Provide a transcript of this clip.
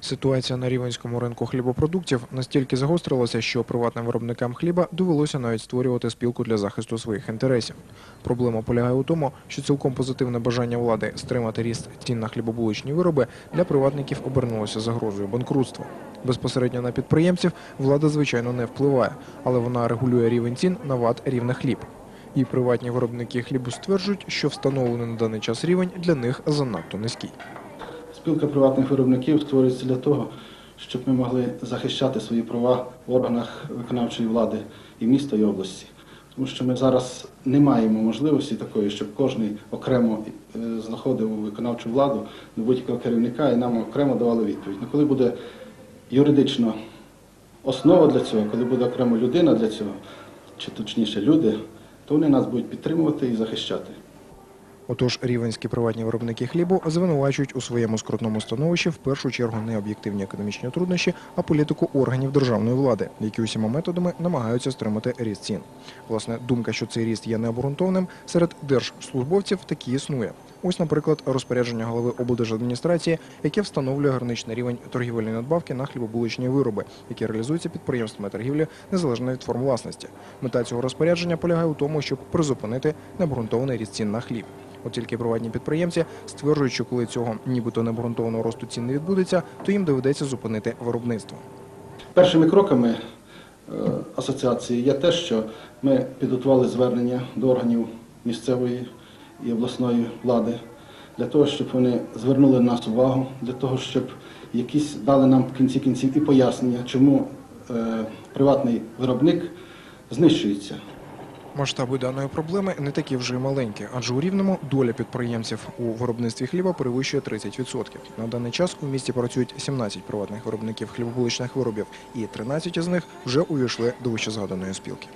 Ситуація на рівенському ринку хлібопродуктів настільки загострилася, що приватним виробникам хліба довелося навіть створювати спілку для захисту своїх інтересів. Проблема полягає у тому, що цілком позитивне бажання влади стримати ріст цін на хлібобуличні вироби для приватників обернулося загрозою банкрутства. Безпосередньо на підприємців влада, звичайно, не впливає, але вона регулює рівень цін на ват рівне хліб. І приватні виробники хлібу стверджують, що встановлений на даний час рівень для них занадто низький. Спілка приватних виробників створюється для того, щоб ми могли захищати свої права в органах виконавчої влади і міста, і області. Тому що ми зараз не маємо можливості такої, щоб кожен окремо е, знаходив виконавчу владу до будь-якого керівника і нам окремо давали відповідь. Ну, коли буде юридично основа для цього, коли буде окремо людина для цього, чи точніше люди, то вони нас будуть підтримувати і захищати. Отож, рівенські приватні виробники хлібу звинувачують у своєму скрутному становищі в першу чергу не об'єктивні економічні труднощі, а політику органів державної влади, які усіма методами намагаються стримати ріст цін. Власне, думка, що цей ріст є необґрунтованим, серед держслужбовців таки існує. Ось, наприклад, розпорядження голови облдержадміністрації, яке встановлює граничний рівень торгівельної надбавки на хлібобуличні вироби, які реалізуються підприємствами торгівлі незалежно від форм власності. Мета цього розпорядження полягає у тому, щоб призупинити необґрунтований ріст цін на хліб. От тільки приватні підприємці стверджують, що коли цього нібито необґрунтованого росту цін не відбудеться, то їм доведеться зупинити виробництво. Першими кроками е, асоціації є те, що ми підготували звернення до органів місцевої і обласної влади для того, щоб вони звернули на нас увагу, для того, щоб якісь дали нам в кінці кінців і пояснення, чому е, приватний виробник знищується. Масштаби даної проблеми не такі вже й маленькі, адже у рівному доля підприємців у виробництві хліба перевищує 30%. На даний час у місті працюють 17 приватних виробників хлібобуличних виробів, і 13 із них вже увійшли до вищезгаданої спілки.